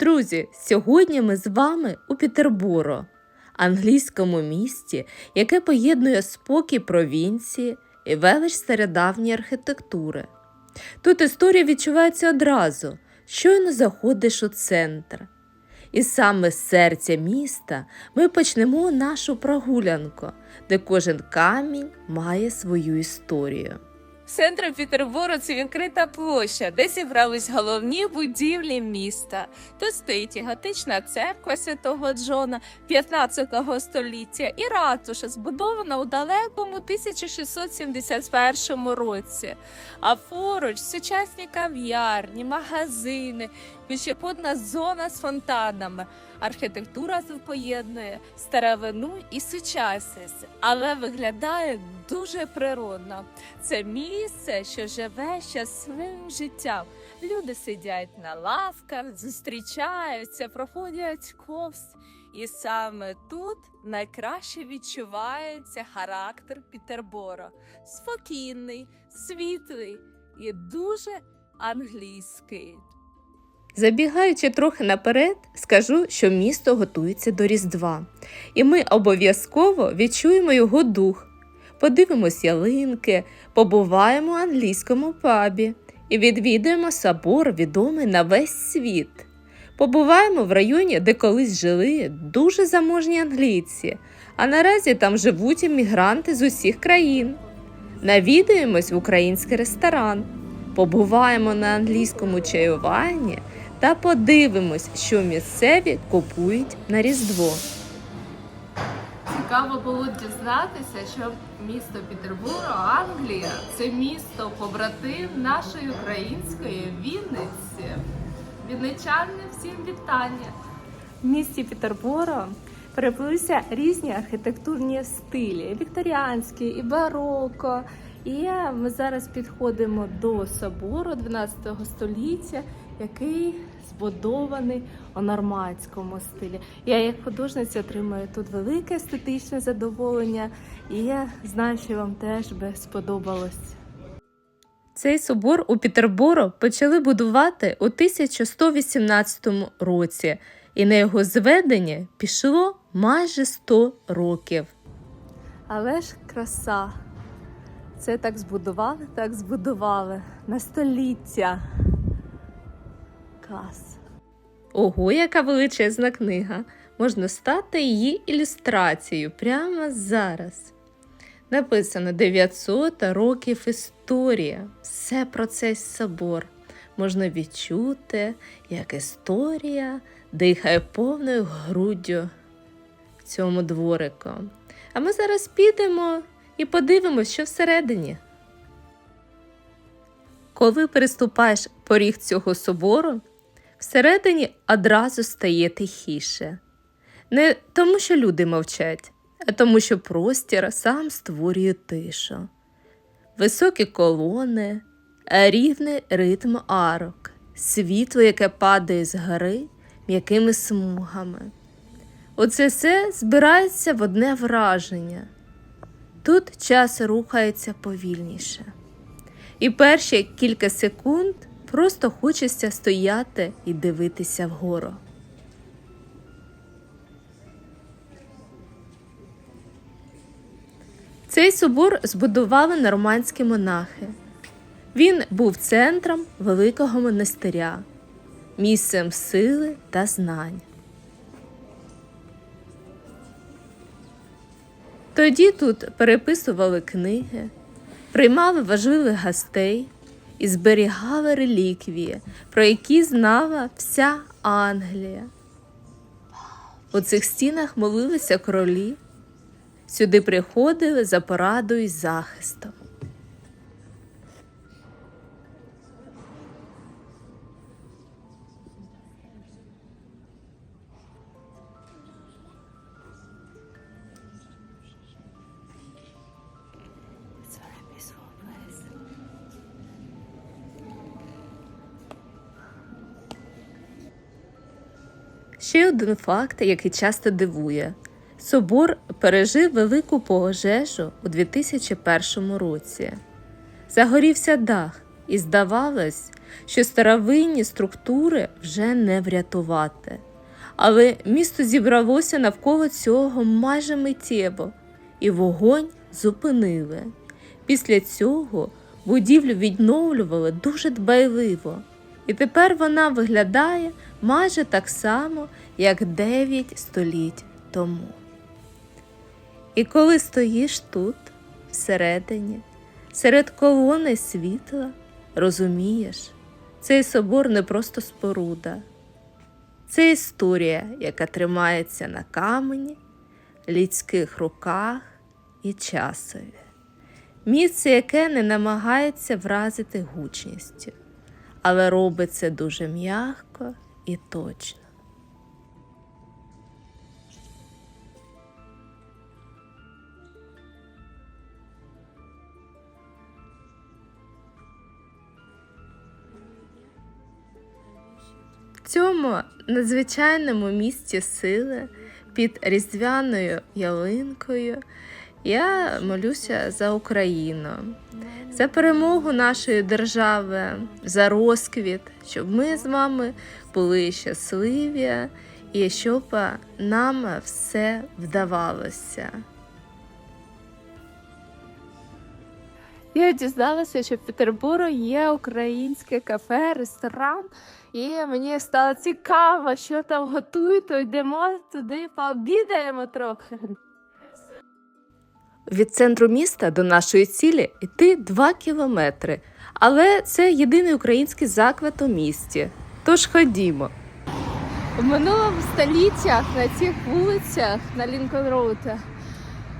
Друзі, сьогодні ми з вами у Пітерборо, англійському місті, яке поєднує спокій провінції і велич стародавньої архітектури. Тут історія відчувається одразу, щойно заходиш у центр. І саме з серця міста ми почнемо нашу прогулянку, де кожен камінь має свою історію. Центром Пітербору це відкрита площа, де зібрались головні будівлі міста. Тут стоїть і готична церква святого Джона 15 століття і ратуша, збудована у далекому 1671 році. А поруч сучасні кав'ярні, магазини, пішохідна зона з фонтанами. Архітектура поєднує старовину і сучасність, але виглядає дуже природно. Це місце, що живе щасливим життям. Люди сидять на лавках, зустрічаються, проходять повз. І саме тут найкраще відчувається характер Пітербора. Спокійний, світлий і дуже англійський. Забігаючи трохи наперед, скажу, що місто готується до Різдва, і ми обов'язково відчуємо його дух. Подивимось ялинки, побуваємо в англійському пабі і відвідаємо собор, відомий на весь світ. Побуваємо в районі, де колись жили дуже заможні англійці, а наразі там живуть іммігранти з усіх країн. Навідаємось в український ресторан, побуваємо на англійському чаюванні та подивимось, що місцеві купують на Різдво. Цікаво було дізнатися, що місто Пітербург, Англія це місто побратим нашої української Вінниці. Вінничани всім вітання. В місті Пітерборо переплилися різні архітектурні стилі: вікторіанські і бароко. І ми зараз підходимо до собору 12 століття, який збудований у нормандському стилі. Я як художниця отримую тут велике естетичне задоволення, і я знаю, що вам теж би сподобалось. Цей собор у Пітерборо почали будувати у 1118 році, і на його зведення пішло майже 100 років. Але ж краса. Це так збудували, так збудували на століття. Клас. Ого, яка величезна книга! Можна стати її ілюстрацією прямо зараз. Написано 900 років історія. Все про цей собор. Можна відчути, як історія дихає повною груддю цьому дворику. А ми зараз підемо і подивимось, що всередині. Коли переступаєш поріг цього собору, всередині одразу стає тихіше. Не тому, що люди мовчать, а тому, що простір сам створює тишу. Високі колони, рівний ритм арок, світло, яке падає з гори м'якими смугами. Оце все збирається в одне враження. Тут час рухається повільніше. І перші кілька секунд просто хочеться стояти і дивитися вгору. Цей собор збудували нормандські монахи. Він був центром великого монастиря, місцем сили та знань. Тоді тут переписували книги, приймали важливих гостей і зберігали реліквії, про які знала вся Англія. У цих стінах молилися королі, сюди приходили за порадою і захистом. Ще один факт, який часто дивує: собор пережив велику пожежу у 2001 році. Загорівся дах, і здавалось, що старовинні структури вже не врятувати. Але місто зібралося навколо цього майже миттєво, і вогонь зупинили. Після цього будівлю відновлювали дуже дбайливо, і тепер вона виглядає майже так само, як 9 століть тому. І коли стоїш тут, всередині, серед колони світла, розумієш, цей собор не просто споруда, це історія, яка тримається на камені, людських руках і часові. Місце, яке не намагається вразити гучністю, але робить це дуже м'яко і точно. В цьому надзвичайному місці сили під різдвяною ялинкою я молюся за Україну, за перемогу нашої держави, за розквіт, щоб ми з вами були щасливі і щоб нам все вдавалося. Я дізналася, що в Петербургу є українське кафе, ресторан, і мені стало цікаво, що там готують, то йдемо туди, пообідаємо трохи. Від центру міста до нашої цілі йти 2 кілометри, але це єдиний український заклад у місті. Тож ходімо. В минулому століттях на цих вулицях на Лінкольн Роуд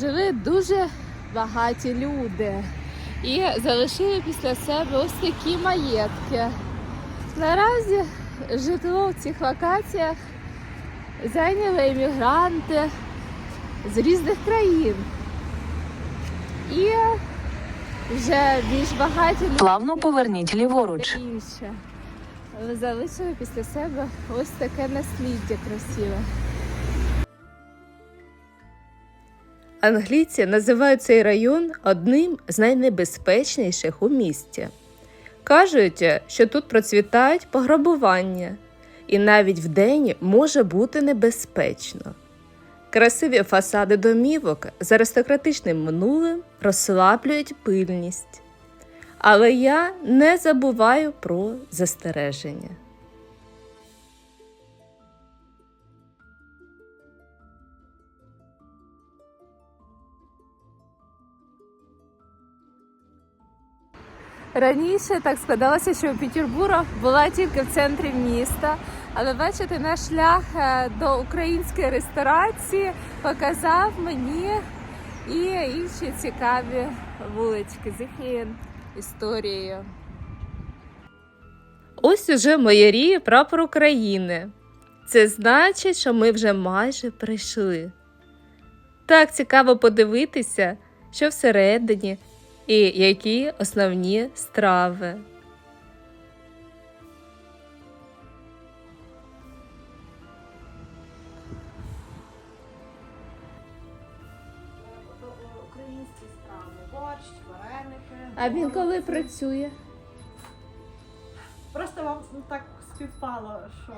жили дуже багаті люди і залишили після себе ось такі маєтки. Наразі житло в цих локаціях зайняли іммігранти з різних країн. І вже більш багаті люди Плавно поверніть ліворуч. інше. Але залишили після себе ось таке насліддя красиве. Англійці називають цей район одним з найнебезпечніших у місті. Кажуть, що тут процвітають пограбування, і навіть вдень може бути небезпечно. Красиві фасади домівок з аристократичним минулим розслаблюють пильність. Але я не забуваю про застереження. Раніше так складалося, що Петербург була тільки в центрі міста. Але бачите, наш шлях е, до української ресторації показав мені і інші цікаві вулички з їх історією. Ось уже майоріє прапор України. Це значить, що ми вже майже прийшли. Так цікаво подивитися, що всередині і які основні страви. А він коли працює? Просто вам так співпало, що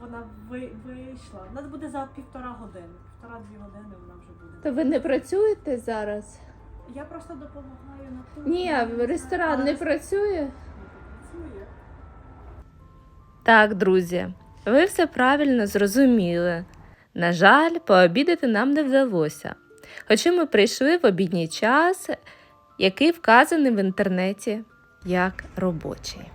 вона ви- вийшла. У нас буде за півтора години. Півтора-дві години вона вже буде. То ви не працюєте зараз? Я просто допомагаю на кухні. Ні, ресторан не працює. Не працює. Так, друзі, ви все правильно зрозуміли. На жаль, пообідати нам не вдалося. Хоча ми прийшли в обідній час, який вказаний в інтернеті як робочий.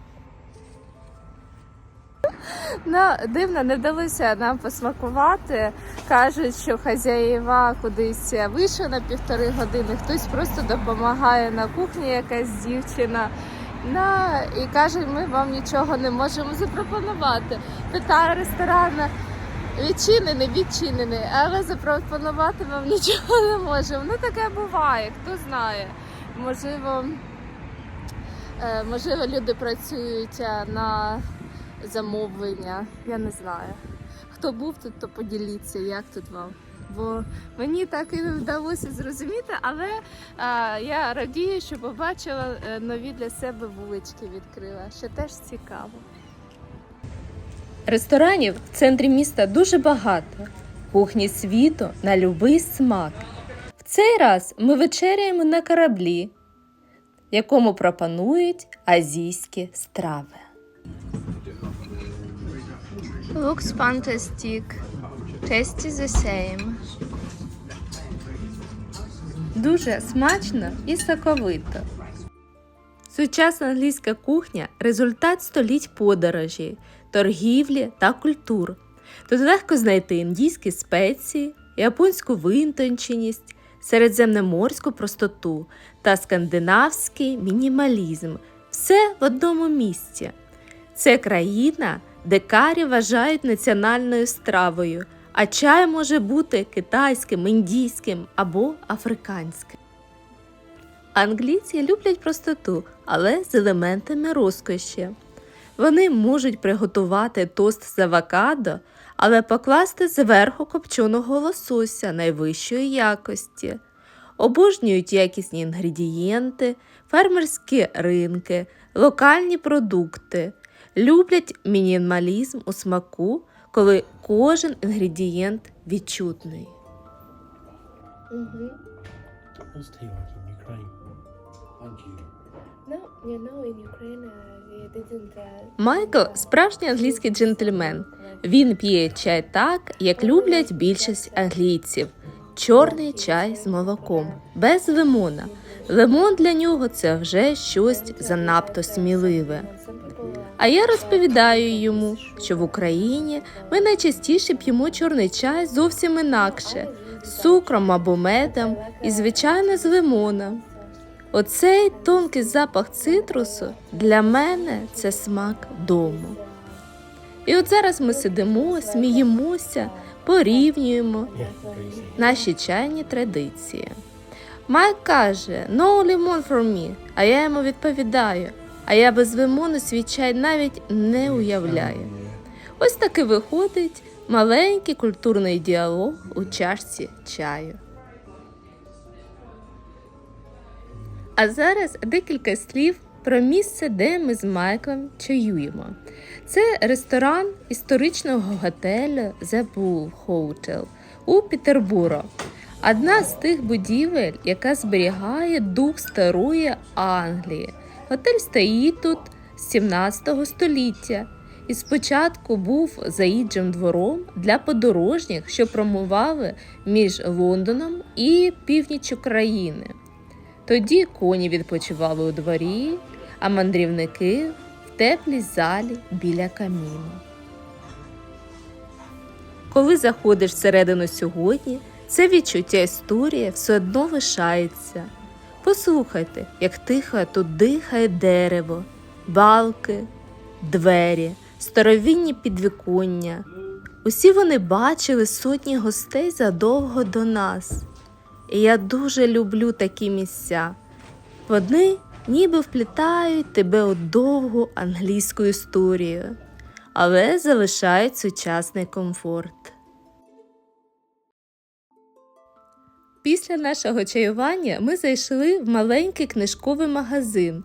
Ну, дивно, не вдалося нам посмакувати. Кажуть, що хазяїва кудись вийшли на півтори години, хтось просто допомагає на кухні, якась дівчина. Ну, і каже, ми вам нічого не можемо запропонувати. Питає ресторан, відчинений, відчинений, але запропонувати вам нічого не можемо. Ну таке буває, хто знає. Можливо, е, можливо, люди працюють е, на замовлення. Я не знаю. Хто був тут, то поділіться, як тут вам. бо мені так і не вдалося зрозуміти, але а, я радію, що побачила е, нові для себе вулички відкрила, що теж цікаво. Ресторанів в центрі міста дуже багато. Кухні світу на любий смак. Цей раз ми вечеряємо на кораблі, якому пропонують азійські страви. Looks fantastic. Tasty the same. Дуже смачно і соковито. Сучасна англійська кухня результат століть подорожі, торгівлі та культур. Тут легко знайти індійські спеції, японську витонченість, середземноморську простоту та скандинавський мінімалізм. Все в одному місці. Це країна, де карі вважають національною стравою, а чай може бути китайським, індійським або африканським. Англійці люблять простоту, але з елементами розкоші. Вони можуть приготувати тост з авокадо, але покласти зверху копченого лосося найвищої якості. Обожнюють якісні інгредієнти, фермерські ринки, локальні продукти. Люблять мінімалізм у смаку, коли кожен інгредієнт відчутний. What's Майкл справжній англійський джентльмен. Він п'є чай так, як люблять більшість англійців. Чорний чай з молоком, без лимона. Лимон для нього це вже щось занадто сміливе. Uh, А я розповідаю йому, що в Україні ми найчастіше п'ємо чорний чай зовсім інакше, з цукром або медом і, звичайно, з лимоном. Оцей тонкий запах цитрусу для мене це смак дому. І от зараз ми сидимо, сміємося, порівнюємо наші чайні традиції. Майк каже: No lemon for me, а я йому відповідаю. А я без лимону свій чай навіть не уявляю. Ось таки виходить маленький культурний діалог у чашці чаю. А зараз декілька слів про місце, де ми з Майклом чаюємо. Це ресторан історичного готелю The Bull Hotel у Пітерборо. Одна з тих будівель, яка зберігає дух старої Англії. Готель стоїть тут з 17 століття і спочатку був заїжджим двором для подорожніх, що промували між Лондоном і північчю країни. Тоді коні відпочивали у дворі, а мандрівники в теплій залі біля каміну. Коли заходиш всередину сьогодні, це відчуття історії все одно лишається. Послухайте, як тихо тут дихає дерево, балки, двері, старовинні підвіконня. Усі вони бачили сотні гостей задовго до нас. Я дуже люблю такі місця. Вони ніби вплітають тебе у довгу англійську історію, але залишають сучасний комфорт. Після нашого чаювання ми зайшли в маленький книжковий магазин.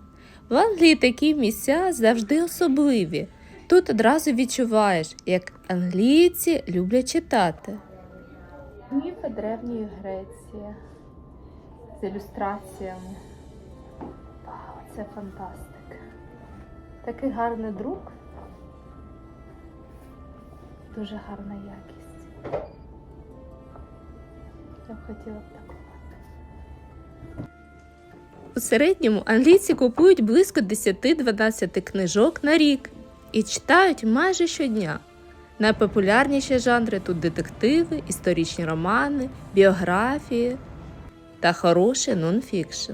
В Англії такі місця завжди особливі. Тут одразу відчуваєш, як англійці люблять читати. Міфи древньої Греції з ілюстраціями. Вау, це фантастика. Такий гарний друк. Дуже гарна якість. Я б хотіла б таку. У середньому англійці купують близько 10-12 книжок на рік і читають майже щодня. Найпопулярніші жанри тут детективи, історичні романи, біографії та хороший нонфікшн.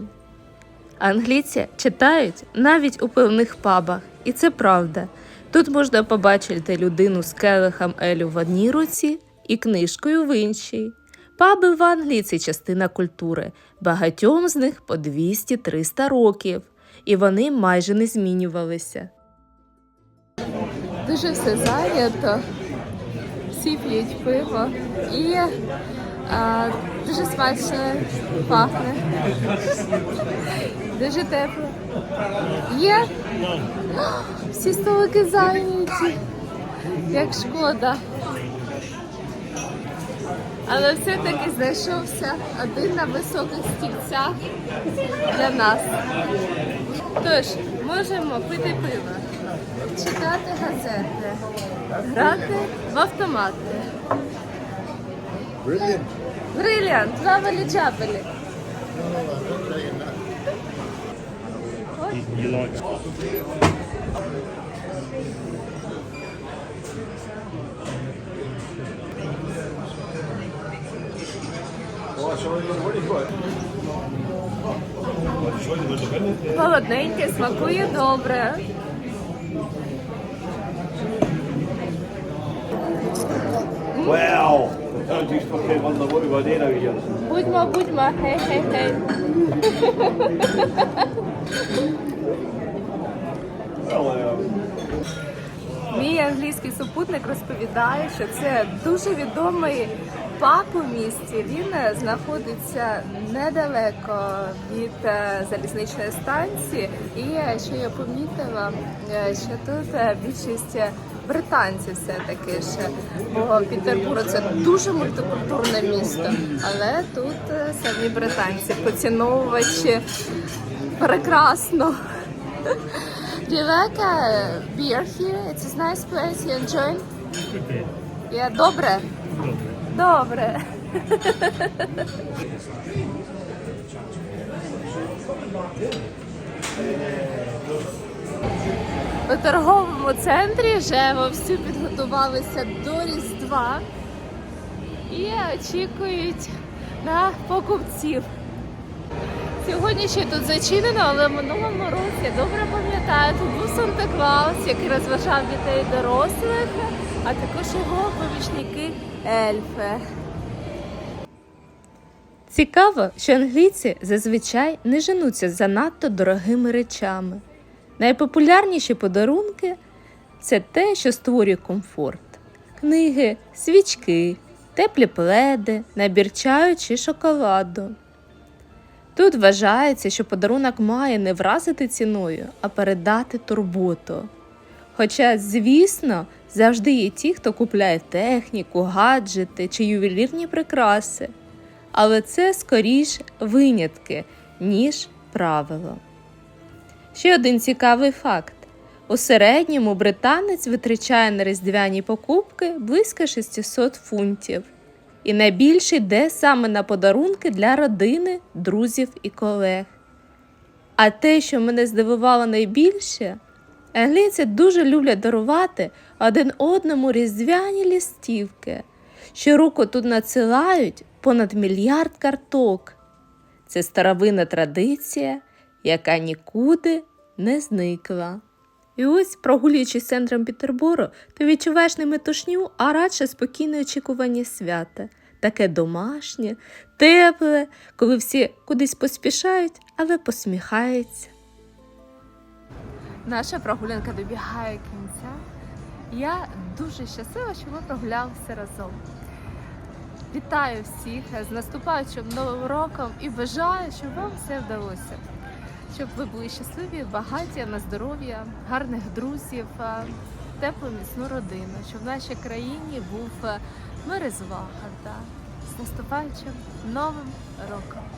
Англійці читають навіть у певних пабах, і це правда. Тут можна побачити людину з келихом Елю в одній руці і книжкою в іншій. Паби в Англії це частина культури. Багатьом з них по 200-300 років, і вони майже не змінювалися. Дуже все зайнято. Всі п'ють пиво. І А, дуже смачно пахне. Дуже тепло. Є? Всі столики зайняті. Як шкода. Але все-таки знайшовся один на високих стільцях для нас. Тож, можемо пити пиво, читати газети, грати в автомати. Бриллиант, лавалі чапелі. You, you Холодненьке, смакує добре. Gör. Будьмо, будьмо, хей, хей, хей. Мій англійський супутник розповідає, що це дуже відомий паб у місті. Він е, знаходиться недалеко від е, залізничної станції. І е, що я помітила, що тут більшість е, британців все таки ж. Бо Петербург це дуже мультикультурне місто, але тут е, самі британці, поціновувачі прекрасно. Do you like uh, beer here? It's a nice place. You enjoy? Yeah, добре. Добре. У торговому центрі вже вовсю підготувалися до Різдва і очікують на покупців. Сьогодні ще тут зачинено, але в минулому році я добре пам'ятаю, тут був Санта Клаус, який розважав дітей дорослих, а також його помічники ельфи. Цікаво, що англійці зазвичай не женуться за надто дорогими речами. Найпопулярніші подарунки це те, що створює комфорт: книги, свічки, теплі пледи, набір чаю чи шоколаду. Тут вважається, що подарунок має не вразити ціною, а передати турботу. Хоча, звісно, завжди є ті, хто купляє техніку, гаджети чи ювелірні прикраси. Але це скоріш винятки, ніж правило. Ще один цікавий факт: у середньому британець витрачає на різдвяні покупки близько 600 фунтів. І найбільше йде саме на подарунки для родини, друзів і колег. А те, що мене здивувало найбільше, англійці дуже люблять дарувати один одному різдвяні лістівки. Щороку тут надсилають понад мільярд карток. Це старовинна традиція, яка нікуди не зникла. І ось, прогулюючись центром Петербуру, ти відчуваєш не метушню, а радше спокійне очікування свята, таке домашнє, тепле, коли всі кудись поспішають, але посміхаються. Наша прогулянка добігає кінця. Я дуже щаслива, що ми прогулялися разом. Вітаю всіх з наступаючим новим роком і бажаю, щоб вам все вдалося. Щоб ви були щасливі, багаті на здоров'я, гарних друзів, теплу міцну родину, щоб в нашій країні був е, мир і звага. Та з наступаючим новим роком.